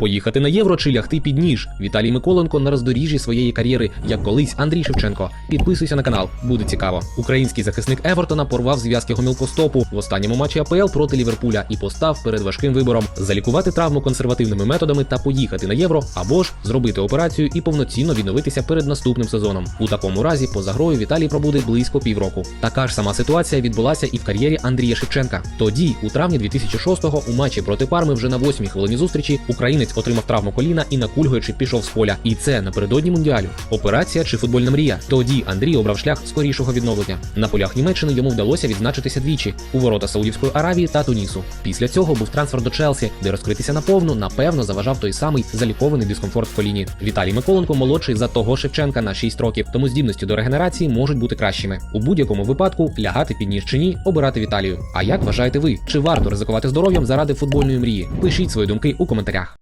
Поїхати на євро чи лягти під ніж. Віталій Миколенко на роздоріжжі своєї кар'єри, як колись Андрій Шевченко. Підписуйся на канал, буде цікаво. Український захисник Евертона порвав зв'язки гомілкостопу в останньому матчі АПЛ проти Ліверпуля і постав перед важким вибором залікувати травму консервативними методами та поїхати на євро, або ж зробити операцію і повноцінно відновитися перед наступним сезоном. У такому разі поза грою Віталій пробуде близько півроку. Така ж сама ситуація відбулася і в кар'єрі Андрія Шевченка. Тоді, у травні 2006-го, у матчі проти Парми вже на восьмій хвилині зустрічі українець отримав травму коліна і накульгуючи пішов з поля. І це напередодні мундіалю. Операція чи футбольна мрія. Тоді Андрій обрав шлях скорішого відновлення. На полях Німеччини йому вдалося відзначитися двічі у ворота Саудівської Аравії та Тунісу. Після цього був трансфер до Челсі, де розкритися наповну, напевно, заважав той самий залікований дискомфорт в коліні. Віталій Миколенко молодший за того Шевченка на 6 років, тому здібності до регенерації можуть бути кращими. У будь-якому випадку лягати під ніж чи ні, обирати Віталію. А як вважаєте ви? Чи варто ризикувати здоров'ям заради футбольної мрії? Пишіть свої думки у коментарях.